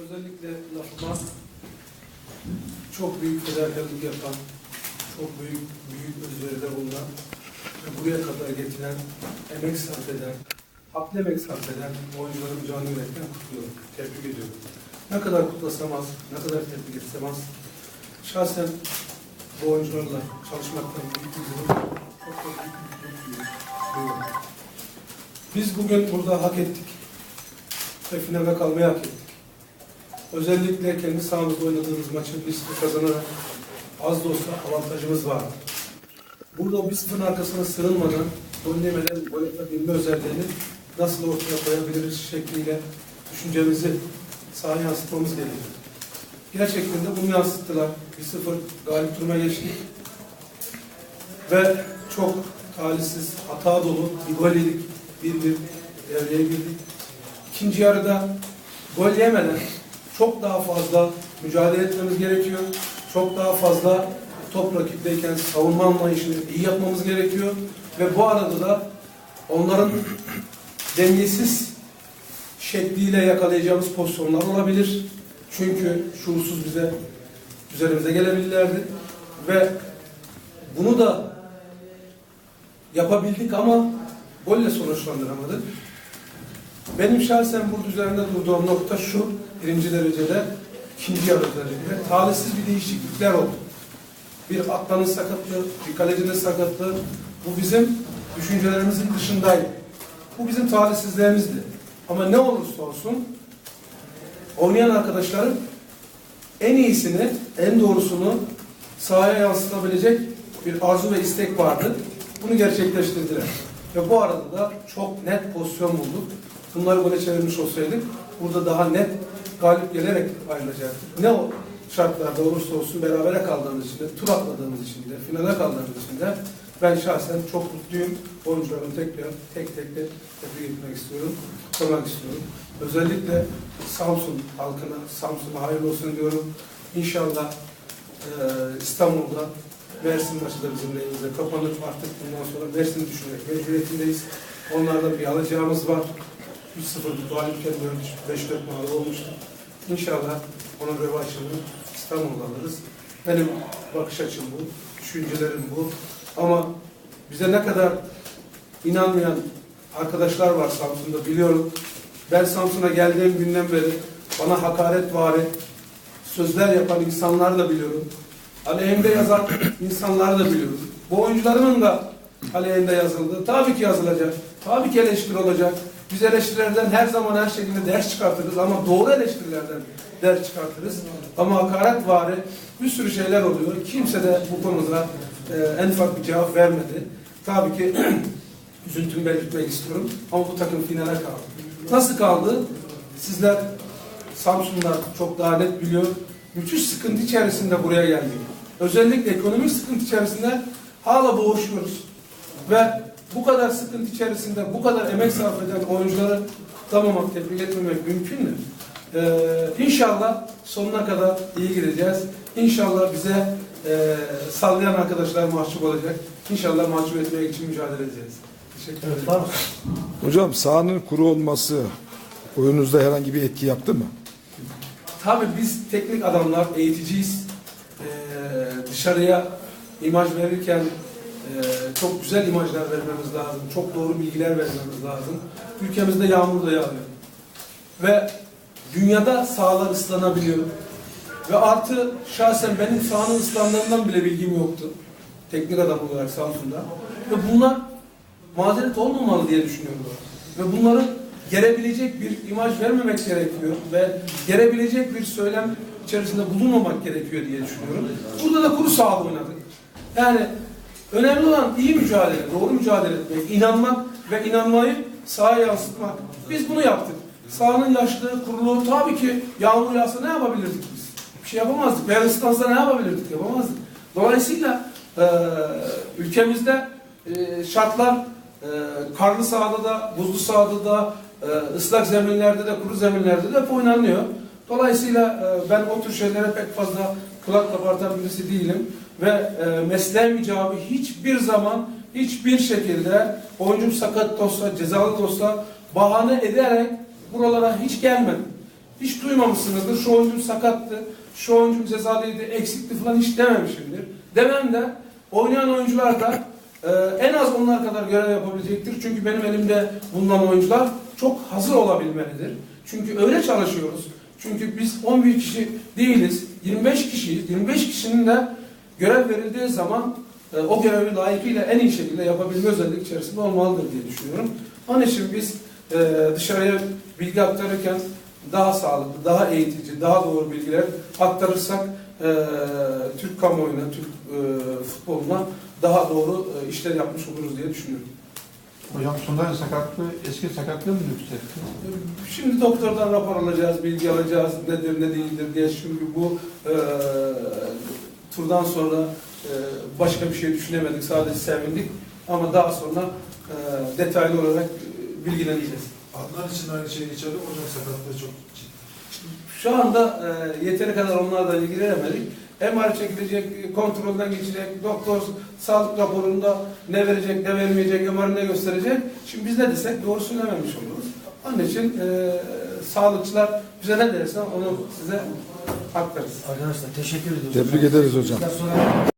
özellikle lafıma çok büyük fedakarlık yapan, çok büyük büyük özveride bulunan ve buraya kadar getiren, emek sarf eden, haklı emek sarf eden oyuncuların canı yürekten kutluyorum, tebrik ediyorum. Ne kadar kutlasam az, ne kadar tebrik etsem az. Şahsen bu oyuncularla çalışmaktan büyük bir gurur, çok çok büyük bir mutluluk duyuyorum. Biz bugün burada hak ettik ve finale kalmayı hak ettik. Özellikle kendi sahamızda oynadığımız maçı 1-0 kazanarak az da olsa avantajımız var. Burada o 1-0'ın arkasına sığınmadan gol yemeden gol yapabilme özelliğini nasıl ortaya koyabiliriz şekliyle düşüncemizi sahaya yansıtmamız gerekiyor. Gerçekten de bunu yansıttılar. 1-0 galip duruma geçtik. Ve çok talihsiz, hata dolu bir gol yedik. 1-1 devreye girdik. İkinci yarıda gol yemeden çok daha fazla mücadele etmemiz gerekiyor. Çok daha fazla top rakipteyken savunma anlayışını iyi yapmamız gerekiyor. Ve bu arada da onların dengesiz şekliyle yakalayacağımız pozisyonlar olabilir. Çünkü şuursuz bize üzerimize gelebilirlerdi. Ve bunu da yapabildik ama golle sonuçlandıramadık. Benim şahsen burada üzerinde durduğum nokta şu, birinci derecede, ikinci yarı özellikle, talihsiz bir değişiklikler oldu. Bir atlanın sakatlığı, bir kalecinin sakatlığı, bu bizim düşüncelerimizin dışındaydı. Bu bizim talihsizliğimizdi. Ama ne olursa olsun, oynayan arkadaşların en iyisini, en doğrusunu sahaya yansıtabilecek bir arzu ve istek vardı. Bunu gerçekleştirdiler. Ve bu arada da çok net pozisyon bulduk. Bunları gole çevirmiş olsaydık burada daha net galip gelerek ayrılacaktık. Ne o şartlarda olursa olsun berabere kaldığımız için de, tur atladığımız için de, finale kaldığımız için de ben şahsen çok mutluyum. Oyuncularımı tekrar tek tek de tebrik etmek istiyorum, kutlamak istiyorum. Özellikle Samsun halkına, Samsun'a hayırlı olsun diyorum. İnşallah eee İstanbul'da Mersin maçı da bizim lehimize kapanır. Artık bundan sonra Mersin'i düşünmek mecburiyetindeyiz. Onlardan bir alacağımız var. 3-0 galipken 5-4 mağlup olmuştu. İnşallah onun rövanşını İstanbul'da alırız. Benim bakış açım bu, düşüncelerim bu. Ama bize ne kadar inanmayan arkadaşlar var Samsun'da biliyorum. Ben Samsun'a geldiğim günden beri bana hakaret vari sözler yapan insanlar da biliyorum. Aleyhimde yazan insanlar da biliyorum. Bu oyuncularımın da aleyhinde yazıldı. Tabii ki yazılacak. Tabii ki eleştiri olacak. Biz eleştirilerden her zaman her şekilde ders çıkartırız ama doğru eleştirilerden ders çıkartırız. Ama hakaret vari bir sürü şeyler oluyor. Kimse de bu konuda e, en ufak bir cevap vermedi. Tabii ki üzüntümü belirtmek istiyorum. Ama bu takım finale kaldı. Nasıl kaldı? Sizler Samsunlar çok daha net biliyor. Müthiş sıkıntı içerisinde buraya geldik. Özellikle ekonomik sıkıntı içerisinde hala boğuşuyoruz. Ve bu kadar sıkıntı içerisinde bu kadar emek sarf eden oyuncuları kutlamamak, tebrik etmemek mümkün mü? Ee, inşallah sonuna kadar iyi gideceğiz. İnşallah bize e, sallayan arkadaşlar mahcup olacak. İnşallah mahcup etmek için mücadele edeceğiz. Teşekkür ederim. Mı? Hocam sahanın kuru olması oyununuzda herhangi bir etki yaptı mı? Tabii biz teknik adamlar, eğiticiyiz. Ee, dışarıya imaj verirken çok güzel imajlar vermemiz lazım. Çok doğru bilgiler vermemiz lazım. Ülkemizde yağmur da yağıyor. Ve dünyada sahalar ıslanabiliyor. Ve artı şahsen benim sahanın ıslandığından bile bilgim yoktu. Teknik adam olarak Samsun'da. Ve bunlar mazeret olmamalı diye düşünüyorum. Ve bunları gerebilecek bir imaj vermemek gerekiyor ve gerebilecek bir söylem içerisinde bulunmamak gerekiyor diye düşünüyorum. Burada da kuru saha oynadık. Yani önemli olan iyi mücadele, doğru mücadele etmek, inanmak ve inanmayı sahaya yansıtmak. Biz bunu yaptık. Sahanın yaşlığı, kuruluğu tabii ki yağmur yağsa ne yapabilirdik biz? Bir şey yapamazdık. Veya ıslansa ne yapabilirdik? Yapamazdık. Dolayısıyla e, ülkemizde e, şartlar e, karlı sahada da, buzlu sahada da, e, ıslak zeminlerde de, kuru zeminlerde de hep oynanıyor. Dolayısıyla e, ben o tür şeylere pek fazla kulak kabartan birisi değilim. Ve e, mesleğim icabı hiçbir zaman, hiçbir şekilde oyuncum sakat da olsa, cezalı da olsa bahane ederek buralara hiç gelmedim. Hiç duymamışsınızdır. Şu oyuncu sakattı, şu oyuncu cezalıydı, eksikti falan hiç dememişimdir. Demem de oynayan oyuncular da e, en az onlar kadar görev yapabilecektir. Çünkü benim elimde bulunan oyuncular çok hazır olabilmelidir. Çünkü öyle çalışıyoruz. Çünkü biz 11 kişi değiliz, 25 kişiyiz. 25 kişinin de görev verildiği zaman e, o görevi layıkıyla en iyi şekilde yapabilme özellik içerisinde olmalıdır diye düşünüyorum. Onun için biz e, dışarıya bilgi aktarırken daha sağlıklı, daha eğitici, daha doğru bilgiler aktarırsak e, Türk kamuoyuna, Türk e, futboluna daha doğru e, işler yapmış oluruz diye düşünüyorum. Hocam Sunday'ın sakatlığı eski sakatlığı mı yükseltti? Şimdi doktordan rapor alacağız, bilgi alacağız, nedir ne değildir diye. Çünkü bu e, turdan sonra e, başka bir şey düşünemedik, sadece sevindik. Ama daha sonra e, detaylı olarak e, bilgileneceğiz. Adnan için aynı şey geçerli. Hocam sakatlığı çok ciddi. Şu anda e, yeteri kadar onlarla ilgilenemedik. MR çekilecek, kontrolden geçecek, doktor sağlık raporunda ne verecek, ne vermeyecek, MR ne gösterecek. Şimdi biz ne desek doğru söylememiş oluruz. Onun için e, sağlıkçılar bize ne derse onu size aktarırız. Arkadaşlar teşekkür ediyoruz. Tebrik ederiz hocam.